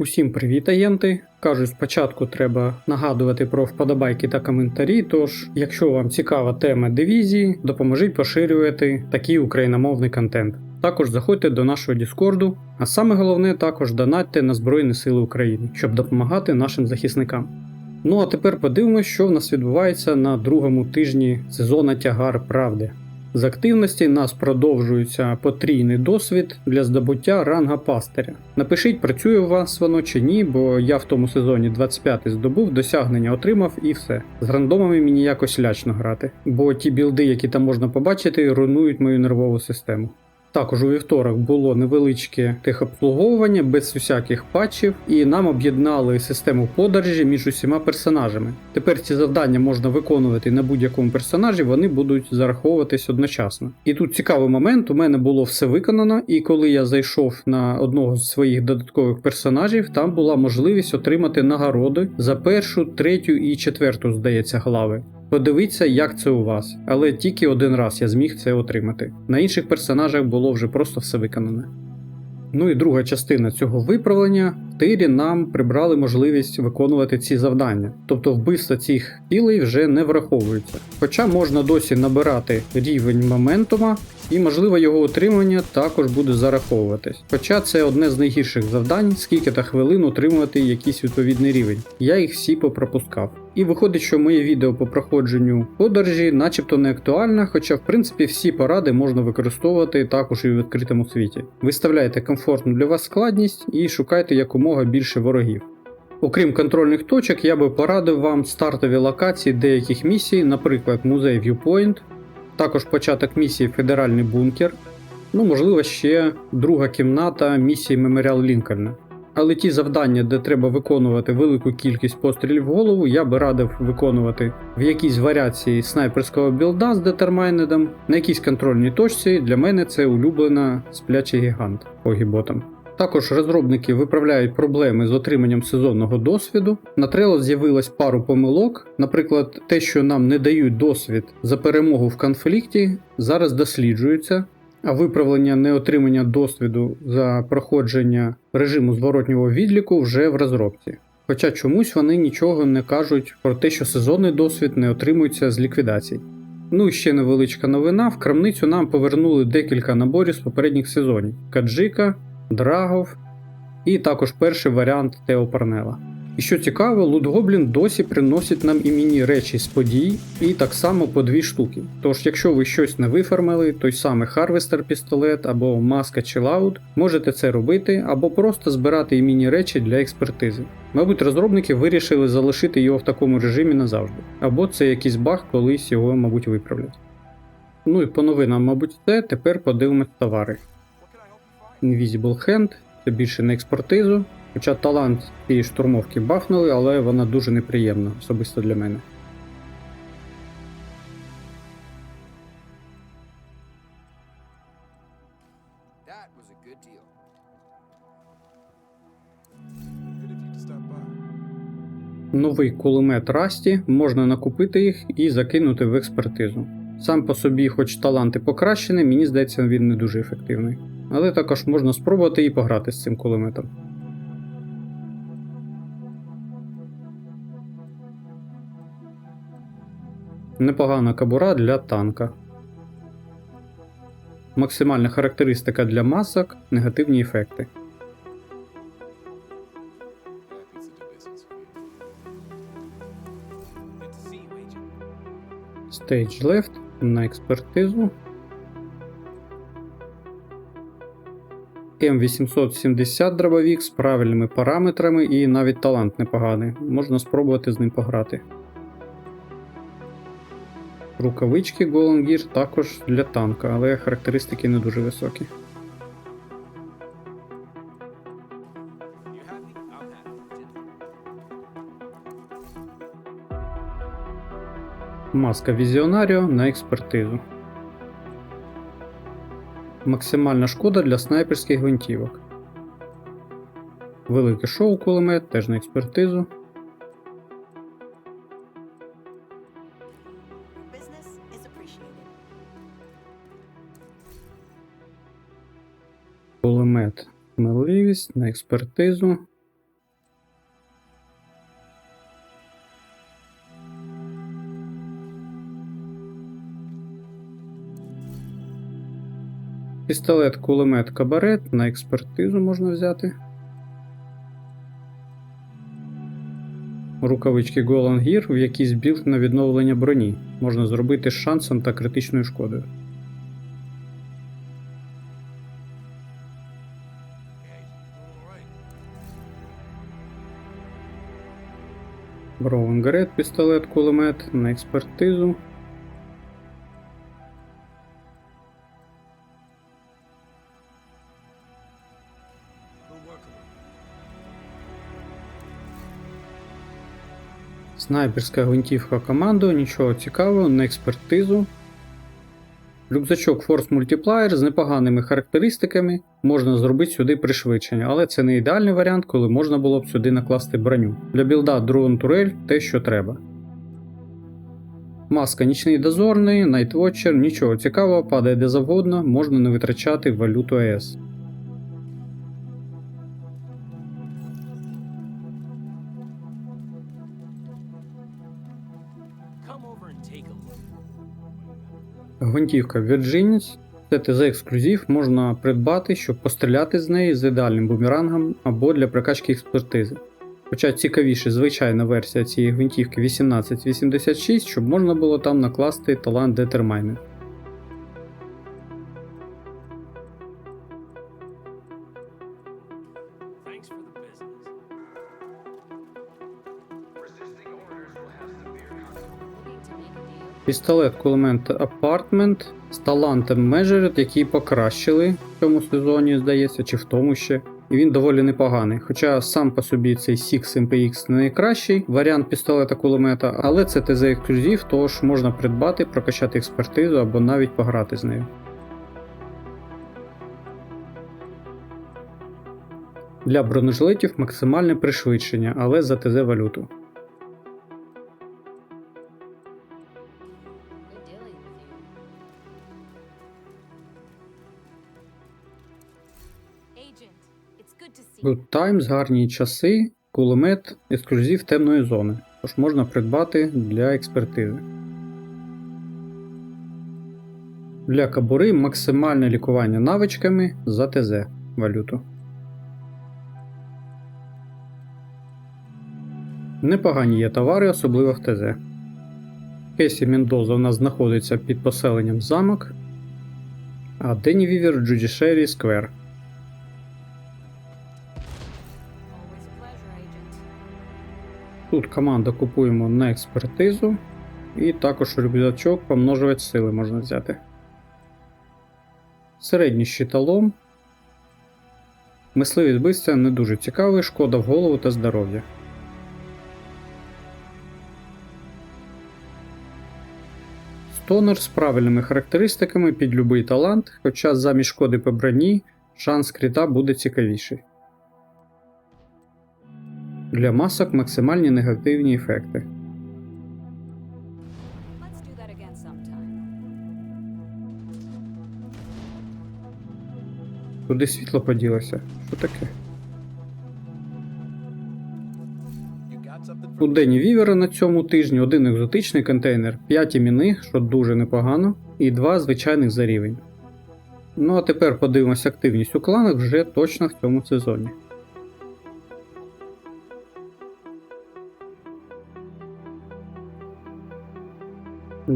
Усім привіт, агенти! Кажуть, спочатку треба нагадувати про вподобайки та коментарі. Тож, якщо вам цікава тема дивізії, допоможіть поширювати такий україномовний контент. Також заходьте до нашого Діскорду, а саме головне також донатьте на Збройні Сили України, щоб допомагати нашим захисникам. Ну а тепер подивимось, що в нас відбувається на другому тижні сезону Тягар Правди. З активності нас продовжується потрійний досвід для здобуття ранга пастиря. Напишіть, працює у вас воно чи ні, бо я в тому сезоні 25 здобув, досягнення отримав і все. З рандомами мені якось лячно грати, бо ті білди, які там можна побачити, руйнують мою нервову систему. Також у вівторок було невеличке техобслуговування без усяких патчів, і нам об'єднали систему подорожі між усіма персонажами. Тепер ці завдання можна виконувати на будь-якому персонажі, вони будуть зараховуватись одночасно. І тут цікавий момент: у мене було все виконано, і коли я зайшов на одного з своїх додаткових персонажів, там була можливість отримати нагороди за першу, третю і четверту, здається, глави. Подивіться, як це у вас, але тільки один раз я зміг це отримати. На інших персонажах було вже просто все виконане. Ну і друга частина цього виправлення тирі нам прибрали можливість виконувати ці завдання, тобто вбивства цих цілей вже не враховуються. Хоча можна досі набирати рівень моментума, і можливо його отримання також буде зараховуватись. Хоча це одне з найгірших завдань, скільки та хвилин отримувати якийсь відповідний рівень. Я їх всі попропускав. І виходить, що моє відео по проходженню подорожі начебто не актуальне, хоча в принципі всі поради можна використовувати також і в відкритому світі. Виставляйте комфортну для вас складність і шукайте якомога більше ворогів. Окрім контрольних точок, я би порадив вам стартові локації деяких місій, наприклад, музей Viewpoint, також початок місії Федеральний бункер, ну можливо ще друга кімната місії Меморіал Лінкольна. Але ті завдання, де треба виконувати велику кількість пострілів в голову, я би радив виконувати в якійсь варіації снайперського білда з детермайнедом, на якійсь контрольній точці. Для мене це улюблена сплячий гігант Огіботом. Також розробники виправляють проблеми з отриманням сезонного досвіду. На Trello з'явилось пару помилок. Наприклад, те, що нам не дають досвід за перемогу в конфлікті, зараз досліджується. А виправлення неотримання досвіду за проходження режиму зворотнього відліку вже в розробці. Хоча чомусь вони нічого не кажуть про те, що сезонний досвід не отримується з ліквідацій. Ну і ще невеличка новина: в крамницю нам повернули декілька наборів з попередніх сезонів: Каджика, Драгов і також перший варіант Тео Парнела. І що цікаво, Лутгоблін досі приносить нам іменні речі з подій, і так само по дві штуки. Тож, якщо ви щось не вифармили, той самий Харвестер пістолет або маска чи лаут, можете це робити, або просто збирати іменні речі для експертизи. Мабуть, розробники вирішили залишити його в такому режимі назавжди, або це якийсь баг, колись його, мабуть, виправлять. Ну і по новинам, мабуть, це тепер подивимось товари. Invisible Hand, це більше на експертизу. Хоча талант цієї штурмовки бафнули, але вона дуже неприємна, особисто для мене. Новий кулемет Расті, можна накупити їх і закинути в експертизу. Сам по собі, хоч талант і покращений, мені здається, він не дуже ефективний. Але також можна спробувати і пограти з цим кулеметом. Непогана кабура для танка. Максимальна характеристика для масок, негативні ефекти. Stage Left на експертизу. М870 дробовік з правильними параметрами і навіть талант непоганий. Можна спробувати з ним пограти. Рукавички Golden Gear також для танка, але характеристики не дуже високі. Маска Візіонаріо на експертизу. Максимальна шкода для снайперських гвинтівок. Велике шоу кулемет теж на експертизу. можливість на експертизу. Пістолет, кулемет, кабарет на експертизу можна взяти. Рукавички Голангір в якийсь білд на відновлення броні можна зробити з шансом та критичною шкодою. Броун Гарет, пістолет, кулемет на експертизу. Снайперська гвинтівка команду, нічого цікавого, на експертизу. Рюкзачок Force Multiplier з непоганими характеристиками можна зробити сюди пришвидшення, але це не ідеальний варіант, коли можна було б сюди накласти броню. Для білда дрон турель те, що треба. Маска нічний дозорний, Night нічого цікавого, падає де завгодно, можна не витрачати валюту АЕС. Come over and take a look. Гвинтівка Virginis. Це ТЗ ексклюзив можна придбати, щоб постріляти з неї з ідеальним бумерангом або для прокачки експертизи. Хоча цікавіше звичайна версія цієї гвинтівки 1886, щоб можна було там накласти талант Determiner. Пістолет кулемет Apartment з талантом Measured, який покращили в цьому сезоні, здається, чи в тому ще. І він доволі непоганий. Хоча сам по собі цей Six MPX не найкращий варіант пістолета кулемета, але це ТЗ ексклюзив, тож можна придбати, прокачати експертизу або навіть пограти з нею. Для бронежилетів максимальне пришвидшення, але за ТЗ валюту. Good Times, гарні часи, кулемет, ексклюзив темної зони. Тож можна придбати для експертизи. Для кабури максимальне лікування навичками за ТЗ валюту. Непогані є товари, особливо в ТЗ. Кесі Мендоза у нас знаходиться під поселенням замок, а Дені Вівер Judiciary Square. Тут команда купуємо на експертизу. І також рюкзачок помножувати сили можна взяти. Середній щиталом. Мисливість бивця не дуже цікавий, шкода в голову та здоров'я. Стонер з правильними характеристиками під любий талант, хоча замість шкоди по броні шанс крита буде цікавіший. Для масок максимальні негативні ефекти. Куди світло поділося? Що таке? У Дені Вівера на цьому тижні один екзотичний контейнер, 5 іменних, що дуже непогано, і 2 звичайних за рівень. Ну а тепер подивимося активність у кланах вже точно в цьому сезоні.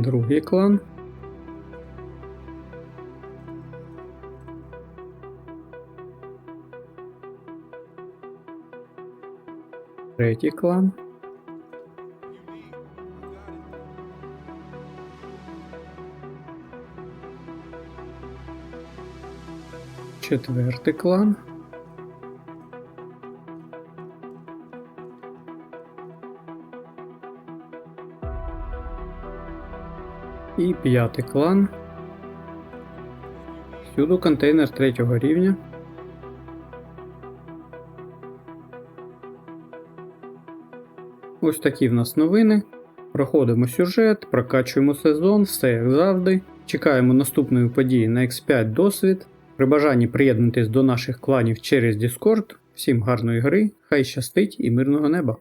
Другий клан. Третій клан. Четвертий клан. І п'ятий клан. Всюду контейнер третього рівня. Ось такі в нас новини. Проходимо сюжет, прокачуємо сезон, все як завжди. Чекаємо наступної події на X5 досвід. При бажанні приєднуйтесь до наших кланів через Discord. Всім гарної гри, хай щастить і мирного неба!